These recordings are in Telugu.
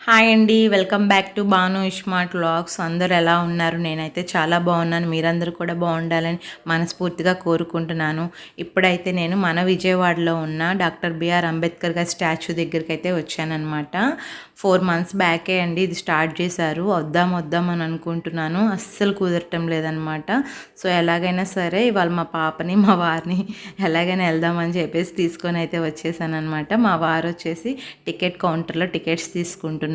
హాయ్ అండి welcome back to Banu ismart vlogs. అందరు ఎలా ఉన్నారు? నేనైతే చాలా బాగున్నాను. మీరందరూ కూడా బాగుండాలని మనస్ఫూర్తిగా కోరుకుంటున్నాను. ఇప్పుడైతే నేను మన విజయవాడలో ఉన్న డాక్టర్ బిఆర్ అంబేద్కర్ గారి స్టాచ్యూ దగ్గరికి అయితే వచ్చానమాట ఫోర్ మంత్స్ బ్యాకే అండి ఇది స్టార్ట్ చేశారు. వద్దాం వద్దాం అని అనుకుంటున్నాను. అస్సలు కుదరటం లేదనమాట సో ఎలాగైనా సరే ఇవాళ మా పాపని మా వారిని ఎలాగైనా వెళ్దామని చెప్పేసి తీసుకొని అయితే వచ్చేసాను అనమాట మా వారు వచ్చేసి టికెట్ కౌంటర్లో టికెట్స్ తీసుకుంటున్నారు.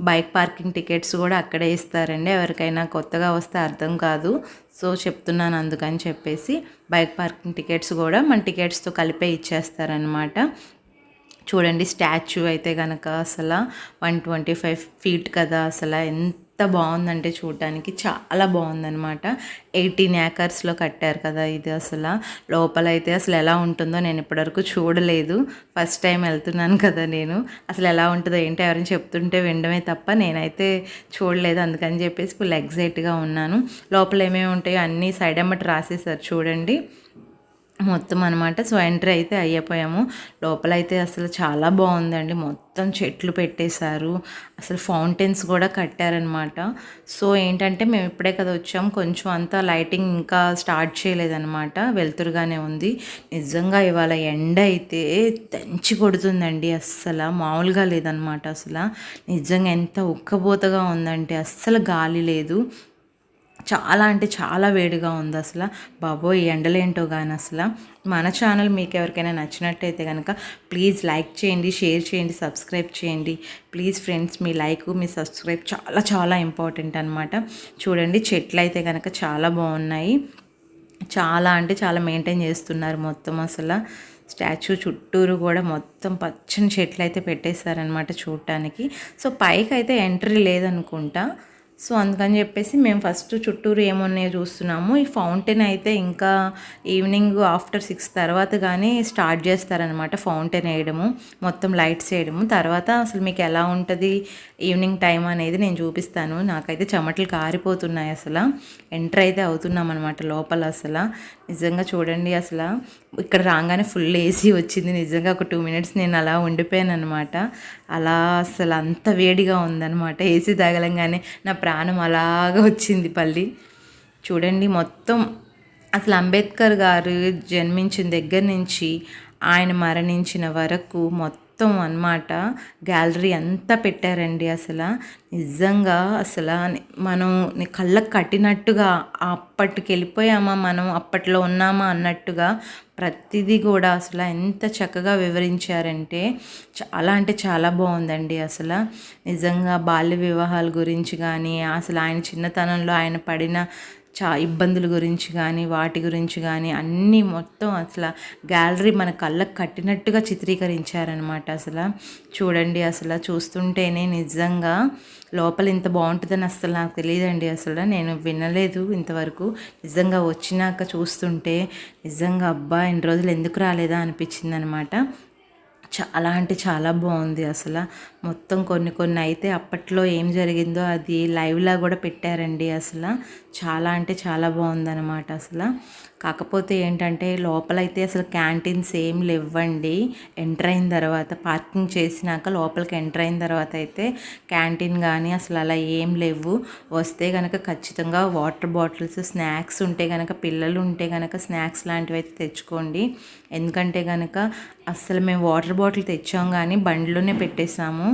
బైక్ పార్కింగ్ టికెట్స్ కూడా అక్కడే ఇస్తారండి. ఎవరికైనా కొత్తగా వస్తే అర్థం కాదు. సో చెప్తున్నాను అందుకని చెప్పేసి బైక్ పార్కింగ్ టికెట్స్ కూడా మన టికెట్స్తో కలిపే ఇచ్చేస్తారనమాట చూడండి స్టాచ్యూ అయితే కనుక అసలు వన్ ట్వంటీ ఫైవ్ ఫీట్ కదా అసలు ఎంత ఎంత బాగుందంటే చూడటానికి చాలా బాగుందనమాట ఎయిటీన్ ఏకర్స్లో కట్టారు కదా ఇది అసలు. లోపల అయితే అసలు ఎలా ఉంటుందో నేను ఇప్పటివరకు చూడలేదు. ఫస్ట్ టైం వెళ్తున్నాను కదా నేను. అసలు ఎలా ఉంటుందో ఏంటో ఎవరైనా చెప్తుంటే వినడమే తప్ప నేనైతే చూడలేదు. అందుకని చెప్పేసి ఫుల్ ఎగ్జైట్గా ఉన్నాను. లోపల ఏమేమి ఉంటాయో అన్నీ సైడ్ అమ్మటి రాసేసారు చూడండి. మొత్తం అనమాట సో ఎంట్రీ అయితే అయిపోయాము లోపల అయితే అసలు చాలా బాగుందండి. మొత్తం చెట్లు పెట్టేశారు. అసలు ఫౌంటైన్స్ కూడా కట్టారనమాట సో ఏంటంటే మేము ఇప్పుడే కదా వచ్చాం. కొంచెం అంతా లైటింగ్ ఇంకా స్టార్ట్ చేయలేదన్నమాట. వెలుతురుగానే ఉంది. నిజంగా ఇవాళ ఎండ అయితే దంచి కొడుతుందండి అస్సలు. మామూలుగా లేదనమాట అసలు. నిజంగా ఎంత ఉక్కబోతగా ఉందంటే అస్సలు గాలి లేదు. చాలా అంటే చాలా వేడిగా ఉంది అసలు. బాబోయ్ ఈ ఎండలేంటో కానీ అసలు. మన ఛానల్ మీకు ఎవరికైనా నచ్చినట్టయితే కనుక ప్లీజ్ లైక్ చేయండి షేర్ చేయండి సబ్స్క్రైబ్ చేయండి. ప్లీజ్ ఫ్రెండ్స్ మీ లైక్ మీ సబ్స్క్రైబ్ చాలా చాలా ఇంపార్టెంట్ అనమాట చూడండి చెట్లు అయితే కనుక చాలా బాగున్నాయి. చాలా అంటే చాలా మెయింటైన్ చేస్తున్నారు మొత్తం అసలు. స్టాచ్యూ చుట్టూరు కూడా మొత్తం పచ్చని చెట్లు అయితే పెట్టేశారనమాట చూడటానికి. సో పైకి అయితే ఎంట్రీ లేదనుకుంటా. సో అందుకని చెప్పేసి మేము ఫస్ట్ చుట్టూరు ఏమున్నాయో చూస్తున్నాము. ఈ ఫౌంటైన్ అయితే ఇంకా ఈవినింగ్ ఆఫ్టర్ సిక్స్ తర్వాత కానీ స్టార్ట్ చేస్తారనమాట ఫౌంటైన్ వేయడము మొత్తం లైట్స్ వేయడము. తర్వాత అసలు మీకు ఎలా ఉంటుంది ఈవినింగ్ టైం అనేది నేను చూపిస్తాను. నాకైతే చెమటలు కారిపోతున్నాయి అసలు. ఎంటర్ అయితే అవుతున్నాం అనమాట లోపల అసలు. నిజంగా చూడండి అసలు. ఇక్కడ రాగానే ఫుల్ ఏసీ వచ్చింది. నిజంగా ఒక టూ మినిట్స్ నేను అలా ఉండిపోయాను అనమాట అలా అసలు అంత వేడిగా ఉందనమాట ఏసీ తగలంగానే నా ప్రాణం అలాగా వచ్చింది పల్లి. చూడండి మొత్తం అసలు అంబేద్కర్ గారు జన్మించిన దగ్గర నుంచి ఆయన మరణించిన వరకు మొత్తం మొత్తం అన్నమాట. గ్యాలరీ అంతా పెట్టారండి అసలు. నిజంగా అసలు మనం కళ్ళకు కట్టినట్టుగా అప్పటికి వెళ్ళిపోయామా మనం? అప్పట్లో ఉన్నామా అన్నట్టుగా ప్రతిదీ కూడా అసలు ఎంత చక్కగా వివరించారంటే చాలా అంటే చాలా బాగుందండి అసలు. నిజంగా బాల్య వివాహాల గురించి కానీ అసలు ఆయన చిన్నతనంలో ఆయన పడిన చా ఇబ్బందుల గురించి కానీ వాటి గురించి కానీ అన్నీ మొత్తం అసలు గ్యాలరీ మన కళ్ళకు కట్టినట్టుగా చిత్రీకరించారనమాట అసలు. చూడండి అసలు చూస్తుంటేనే నిజంగా లోపల ఇంత బాగుంటుందని అసలు నాకు తెలియదండి అసలు. నేను వినలేదు ఇంతవరకు. నిజంగా వచ్చినాక చూస్తుంటే నిజంగా అబ్బా ఇన్ని రోజులు ఎందుకు రాలేదా అనిపించింది అనమాట చాలా అంటే చాలా బాగుంది అసలు. మొత్తం కొన్ని కొన్ని అయితే అప్పట్లో ఏం జరిగిందో అది లైవ్లా కూడా పెట్టారండి అసలు. చాలా అంటే చాలా బాగుందన్నమాట అసలు. కాకపోతే ఏంటంటే లోపలైతే అసలు క్యాంటీన్స్ ఏం లేవండి. ఎంటర్ అయిన తర్వాత పార్కింగ్ చేసినాక లోపలికి ఎంటర్ అయిన తర్వాత అయితే క్యాంటీన్ కానీ అసలు అలా ఏం లేవు. వస్తే కనుక ఖచ్చితంగా వాటర్ బాటిల్స్ స్నాక్స్ ఉంటే కనుక పిల్లలు ఉంటే కనుక స్నాక్స్ లాంటివి అయితే తెచ్చుకోండి. ఎందుకంటే కనుక అసలు మేము వాటర్ బాటిల్ తెచ్చాం కానీ బండిలోనే పెట్టేసాము.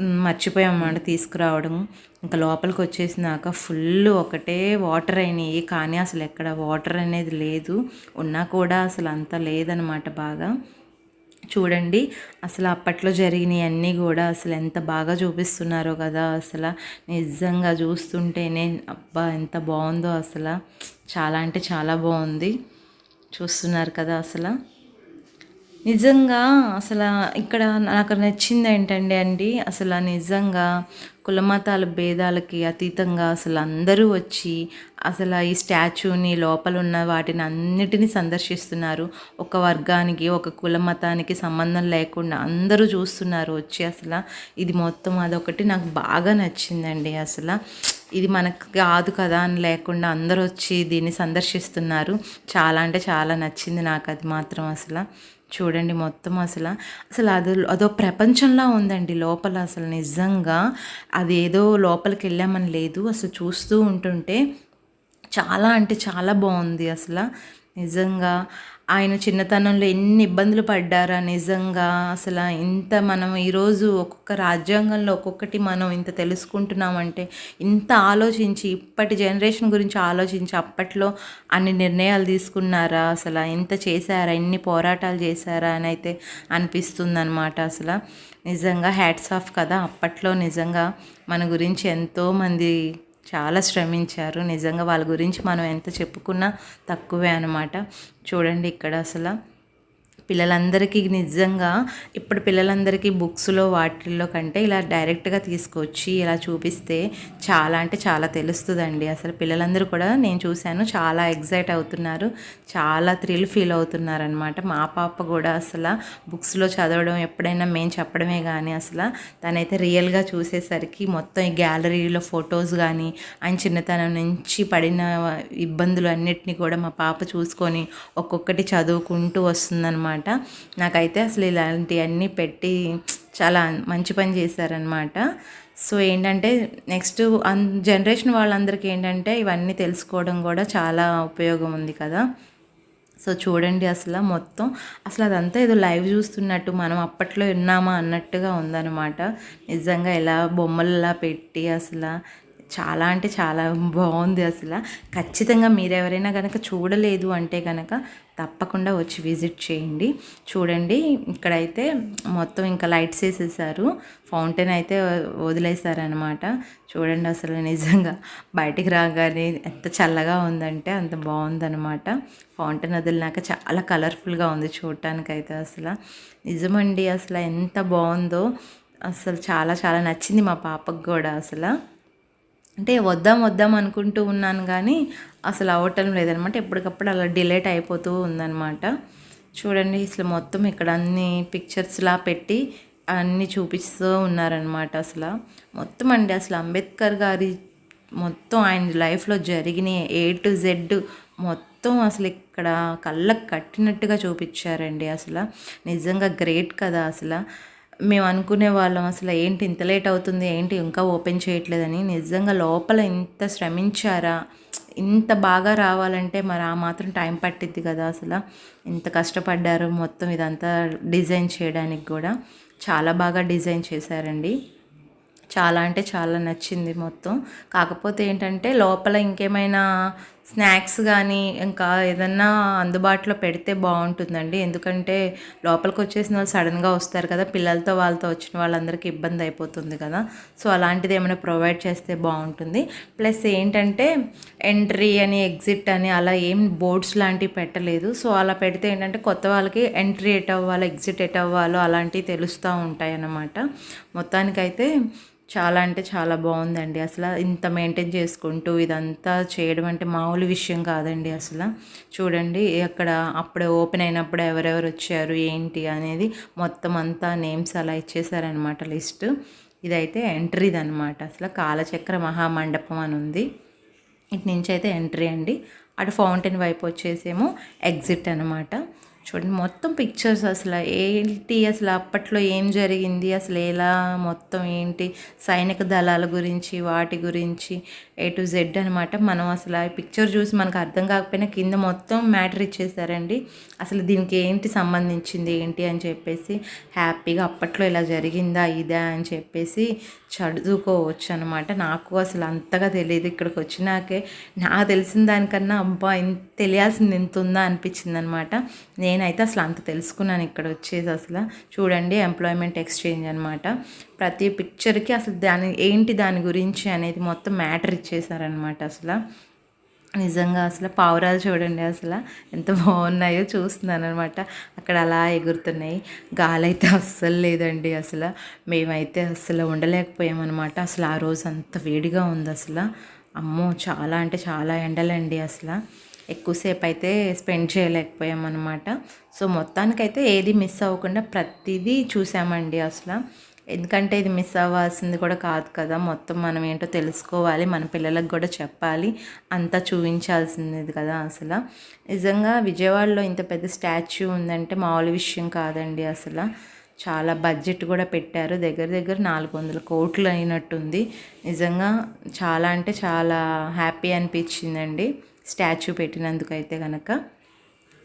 మర్చిపోయాం అన్నమాట తీసుకురావడం. ఇంకా లోపలికి వచ్చేసినాక ఫుల్ ఒకటే వాటర్ అయినాయి. కానీ అసలు ఎక్కడ వాటర్ అనేది లేదు. ఉన్నా కూడా అసలు అంత లేదనమాట బాగా. చూడండి అసలు అప్పట్లో జరిగినవి అన్నీ కూడా అసలు ఎంత బాగా చూపిస్తున్నారో కదా అసలు. నిజంగా చూస్తుంటేనే అబ్బా ఎంత బాగుందో అసలు. చాలా అంటే చాలా బాగుంది. చూస్తున్నారు కదా అసలు. నిజంగా అసలు ఇక్కడ నాకు నచ్చింది ఏంటండి అండి అసలు నిజంగా కులమతాల భేదాలకి అతీతంగా అసలు అందరూ వచ్చి అసలు ఈ స్టాచ్యూని లోపల ఉన్న వాటిని అన్నిటినీ సందర్శిస్తున్నారు. ఒక వర్గానికి ఒక కుల మతానికి సంబంధం లేకుండా అందరూ చూస్తున్నారు వచ్చి అసలు. ఇది మొత్తం అదొకటి నాకు బాగా నచ్చిందండి అసలు. ఇది మనకు కాదు కదా అని లేకుండా అందరూ వచ్చి దీన్ని సందర్శిస్తున్నారు. చాలా అంటే చాలా నచ్చింది నాకు అది మాత్రం అసలు. చూడండి మొత్తం అసలు. అసలు అది అదో ప్రపంచంలా ఉందండి లోపల అసలు నిజంగా. అది ఏదో లోపలికి వెళ్ళామని లేదు. అసలు చూస్తూ ఉంటుంటే చాలా అంటే చాలా బాగుంది అసలు. నిజంగా ఆయన చిన్నతనంలో ఎన్ని ఇబ్బందులు పడ్డారా నిజంగా? అసలు ఇంత మనం ఈరోజు ఒక్కొక్క రాజ్యాంగంలో ఒక్కొక్కటి మనం ఇంత తెలుసుకుంటున్నామంటే ఇంత ఆలోచించి ఇప్పటి జనరేషన్ గురించి ఆలోచించి అప్పట్లో అన్ని నిర్ణయాలు తీసుకున్నారా? అసలు ఇంత చేశారా? ఎన్ని పోరాటాలు చేశారా? అని అయితే అనిపిస్తుంది అనమాట అసలు. నిజంగా హ్యాట్స్ ఆఫ్ కదా. అప్పట్లో నిజంగా మన గురించి ఎంతోమంది చాలా శ్రమించారు. నిజంగా వాళ్ళ గురించి మనం ఎంత చెప్పుకున్నా తక్కువే అనమాట చూడండి ఇక్కడ అసలు. పిల్లలందరికీ నిజంగా ఇప్పుడు పిల్లలందరికీ బుక్స్లో వాటిల్లో కంటే ఇలా డైరెక్ట్గా తీసుకొచ్చి ఇలా చూపిస్తే చాలా అంటే చాలా తెలుస్తుందండి. అసలు పిల్లలందరూ కూడా నేను చూశాను చాలా ఎగ్జైట్ అవుతున్నారు చాలా థ్రిల్ ఫీల్ అవుతున్నారు అనమాట మా పాప కూడా అసలు బుక్స్లో చదవడం ఎప్పుడైనా మేము చెప్పడమే కానీ అసలు తనైతే రియల్గా చూసేసరికి మొత్తం ఈ గ్యాలరీలో ఫొటోస్ కానీ ఆయన చిన్నతనం నుంచి పడిన ఇబ్బందులు అన్నిటినీ కూడా మా పాప చూసుకొని ఒక్కొక్కటి చదువుకుంటూ వస్తుందన్నమాట. అనమాట నాకైతే అసలు ఇలాంటివన్నీ పెట్టి చాలా మంచి పని చేశారనమాట సో ఏంటంటే నెక్స్ట్ అన్ జనరేషన్ వాళ్ళందరికీ ఏంటంటే ఇవన్నీ తెలుసుకోవడం కూడా చాలా ఉపయోగం ఉంది కదా. సో చూడండి అసలు మొత్తం. అసలు అదంతా ఏదో లైవ్ చూస్తున్నట్టు మనం అప్పట్లో ఉన్నామా అన్నట్టుగా ఉందన్నమాట. నిజంగా ఎలా బొమ్మలలా పెట్టి అసలు చాలా అంటే చాలా బాగుంది అసలు. ఖచ్చితంగా మీరు ఎవరైనా కనుక చూడలేదు అంటే కనుక తప్పకుండా వచ్చి విజిట్ చేయండి. చూడండి ఇక్కడైతే మొత్తం ఇంకా లైట్స్ వేసేసారు. ఫౌంటైన్ అయితే వదిలేశారనమాట చూడండి అసలు నిజంగా బయటికి రాగానే ఎంత చల్లగా ఉందంటే అంత బాగుందనమాట ఫౌంటైన్ వదిలినాక చాలా కలర్ఫుల్గా ఉంది చూడటానికైతే అసలు. నిజమండి అసలు ఎంత బాగుందో. అసలు చాలా చాలా నచ్చింది మా పాపకు కూడా అసలు. అంటే వద్దాం వద్దాం అనుకుంటూ ఉన్నాను కానీ అసలు అవ్వటం లేదనమాట. ఎప్పటికప్పుడు అలా డిలేట్ అయిపోతూ ఉందన్నమాట చూడండి అసలు మొత్తం ఇక్కడ అన్ని పిక్చర్స్లా పెట్టి అన్నీ చూపిస్తూ ఉన్నారనమాట అసలు. మొత్తం అండి అసలు అంబేద్కర్ గారి మొత్తం ఆయన లైఫ్లో జరిగిన ఏ టు జెడ్ మొత్తం అసలు ఇక్కడ కళ్ళకు కట్టినట్టుగా చూపించారండి అసలు. నిజంగా గ్రేట్ కదా అసలు. మేము అనుకునే వాళ్ళం అసలు ఏంటి ఇంత లేట్ అవుతుంది ఏంటి ఇంకా ఓపెన్ చేయట్లేదని. నిజంగా లోపల ఇంత శ్రమించారా? ఇంత బాగా రావాలంటే మరి ఆ మాత్రం టైం పట్టిద్ది కదా అసలు. ఇంత కష్టపడ్డారు మొత్తం ఇదంతా డిజైన్ చేయడానికి కూడా. చాలా బాగా డిజైన్ చేశారండి. చాలా అంటే చాలా నచ్చింది మొత్తం. కాకపోతే ఏంటంటే లోపల ఇంకేమైనా స్నాక్స్ కానీ ఇంకా ఏదన్నా అందుబాటులో పెడితే బాగుంటుందండి. ఎందుకంటే లోపలికి వచ్చేసిన వాళ్ళు సడన్గా వస్తారు కదా పిల్లలతో వాళ్ళతో వచ్చిన వాళ్ళందరికీ ఇబ్బంది అయిపోతుంది కదా. సో అలాంటిది ఏమైనా ప్రొవైడ్ చేస్తే బాగుంటుంది. ప్లస్ ఏంటంటే ఎంట్రీ అని ఎగ్జిట్ అని అలా ఏం బోర్డ్స్ లాంటివి పెట్టలేదు. సో అలా పెడితే ఏంటంటే కొత్త వాళ్ళకి ఎంట్రీ ఎట్ అవ్వాలో ఎగ్జిట్ ఎట్ అవ్వాలో అలాంటివి తెలుస్తూ ఉంటాయి అన్నమాట మొత్తానికైతే చాలా అంటే చాలా బాగుందండి. అసలు ఇంత మెయింటైన్ చేసుకుంటూ ఇదంతా చేయడం అంటే మామూలు విషయం కాదండి అసలు. చూడండి అక్కడ అప్పుడే ఓపెన్ అయినప్పుడు ఎవరెవరు వచ్చారు ఏంటి అనేది మొత్తం అంతా నేమ్స్ అలా ఇచ్చేసారనమాట లిస్ట్ ఇదైతే ఎంట్రీది అనమాట అసలు కాలచక్ర మహామండపం అని ఉంది. ఇటు నుంచి అయితే ఎంట్రీ అండి. అటు ఫౌంటైన్ వైపు వచ్చేసేమో ఎగ్జిట్ అనమాట చూడండి మొత్తం పిక్చర్స్ అసలు ఏంటి అసలు అప్పట్లో ఏం జరిగింది అసలు ఎలా మొత్తం ఏంటి సైనిక దళాల గురించి వాటి గురించి ఏ టు జెడ్ అనమాట మనం అసలు ఆ పిక్చర్ చూసి మనకు అర్థం కాకపోయినా కింద మొత్తం మ్యాటర్ ఇచ్చేసారండి. అసలు దీనికి ఏంటి సంబంధించింది ఏంటి అని చెప్పేసి హ్యాపీగా అప్పట్లో ఇలా జరిగిందా ఇదా అని చెప్పేసి చదువుకోవచ్చు అనమాట నాకు అసలు అంతగా తెలియదు ఇక్కడికి వచ్చినాకే. నాకు తెలిసిన దానికన్నా అబ్బా ఇంత తెలియాల్సింది ఎంత ఉందా అనిపించింది అనమాట నేనైతే అసలు అంత తెలుసుకున్నాను ఇక్కడ వచ్చేసి అసలు. చూడండి ఎంప్లాయ్మెంట్ ఎక్స్చేంజ్ అనమాట ప్రతి పిక్చర్కి అసలు దాని ఏంటి దాని గురించి అనేది మొత్తం మ్యాటర్ ఇచ్చేసారనమాట అసలు. నిజంగా అసలు పావురాలు చూడండి అసలు. ఎంత బాగున్నాయో చూస్తున్నాను అనమాట అక్కడ అలా ఎగురుతున్నాయి. గాలి అయితే అస్సలు లేదండి అసలు. మేమైతే అసలు ఉండలేకపోయామన్నమాట. అసలు ఆ రోజు అంత వేడిగా ఉంది అసలు. అమ్మో చాలా అంటే చాలా ఎండలండి అసలు. ఎక్కువసేపు అయితే స్పెండ్ చేయలేకపోయామన్నమాట. సో మొత్తానికైతే ఏది మిస్ అవ్వకుండా ప్రతిదీ చూసామండి అసలు. ఎందుకంటే ఇది మిస్ అవ్వాల్సింది కూడా కాదు కదా. మొత్తం మనం ఏంటో తెలుసుకోవాలి మన పిల్లలకు కూడా చెప్పాలి. అంతా చూపించాల్సింది కదా అసలు. నిజంగా విజయవాడలో ఇంత పెద్ద స్టాచ్యూ ఉందంటే మామూలు విషయం కాదండి అసలు. చాలా బడ్జెట్ కూడా పెట్టారు. దగ్గర దగ్గర నాలుగు వందల కోట్లు అయినట్టుంది. నిజంగా చాలా అంటే చాలా హ్యాపీ అనిపించిందండి. స్టాచ్యూ పెట్టినందుకైతే కనుక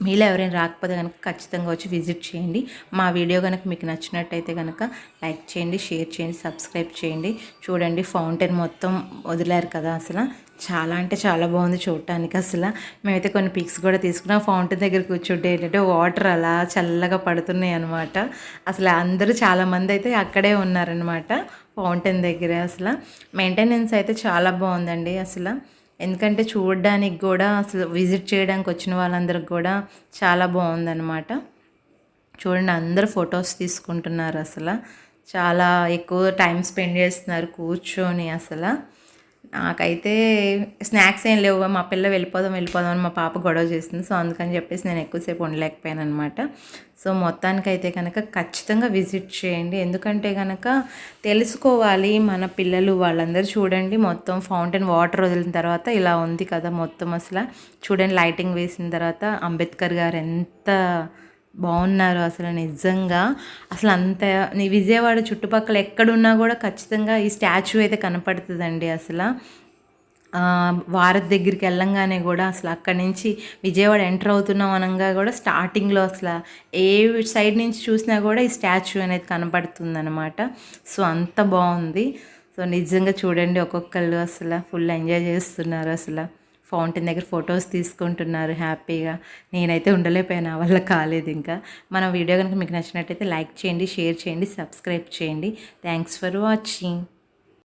మీలో ఎవరైనా రాకపోతే కనుక ఖచ్చితంగా వచ్చి విజిట్ చేయండి. మా వీడియో కనుక మీకు నచ్చినట్టయితే కనుక లైక్ చేయండి షేర్ చేయండి సబ్స్క్రైబ్ చేయండి. చూడండి ఫౌంటైన్ మొత్తం వదిలారు కదా అసలు. చాలా అంటే చాలా బాగుంది చూడటానికి అసలు. మేమైతే కొన్ని పిక్స్ కూడా తీసుకున్నాం. ఫౌంటైన్ దగ్గర కూర్చుంటే ఏంటంటే వాటర్ అలా చల్లగా పడుతున్నాయి అనమాట అసలు అందరూ చాలామంది అయితే అక్కడే ఉన్నారనమాట ఫౌంటైన్ దగ్గర అసలు. మెయింటెనెన్స్ అయితే చాలా బాగుందండి అసలు. ఎందుకంటే చూడడానికి కూడా అసలు విజిట్ చేయడానికి వచ్చిన వాళ్ళందరికి కూడా చాలా బాగుందన్నమాట. చూడండి అందరు ఫొటోస్ తీసుకుంటున్నారు అసలు. చాలా ఎక్కువ టైం స్పెండ్ చేస్తున్నారు కూర్చొని అసలు. నాకైతే స్నాక్స్ ఏం లేవు మా పిల్ల వెళ్ళిపోదాం వెళ్ళిపోదాం అని మా పాప గొడవ చేస్తుంది. సో అందుకని చెప్పేసి నేను ఎక్కువసేపు ఉండలేకపోయాను అనమాట సో మొత్తానికైతే కనుక ఖచ్చితంగా విజిట్ చేయండి. ఎందుకంటే కనుక తెలుసుకోవాలి మన పిల్లలు వాళ్ళందరూ చూడండి. మొత్తం ఫౌంటైన్ వాటర్ వదిలిన తర్వాత ఇలా ఉంది కదా మొత్తం అసలు. చూడండి లైటింగ్ వేసిన తర్వాత అంబేద్కర్ గారు ఎంత బాగున్నారు అసలు నిజంగా. అసలు అంత నీ విజయవాడ చుట్టుపక్కల ఎక్కడున్నా కూడా ఖచ్చితంగా ఈ స్టాచ్యూ అయితే కనపడుతుందండి అసలు. వారధి దగ్గరికి వెళ్ళంగానే కూడా అసలు అక్కడి నుంచి విజయవాడ ఎంటర్ అవుతున్నాం అనగా కూడా స్టార్టింగ్లో అసలు ఏ సైడ్ నుంచి చూసినా కూడా ఈ స్టాచ్యూ అనేది కనపడుతుంది అనమాట సో అంత బాగుంది. సో నిజంగా చూడండి ఒక్కొక్కళ్ళు అసలు ఫుల్ ఎంజాయ్ చేస్తున్నారు అసలు. ఫౌంటైన్ దగ్గర ఫొటోస్ తీసుకుంటున్నారు హ్యాపీగా. నేనైతే ఉండలేకపోయాను వల్ల కాలేదు ఇంకా. మన వీడియో కనుక మీకు నచ్చినట్టయితే లైక్ చేయండి షేర్ చేయండి సబ్స్క్రైబ్ చేయండి. Thanks for watching.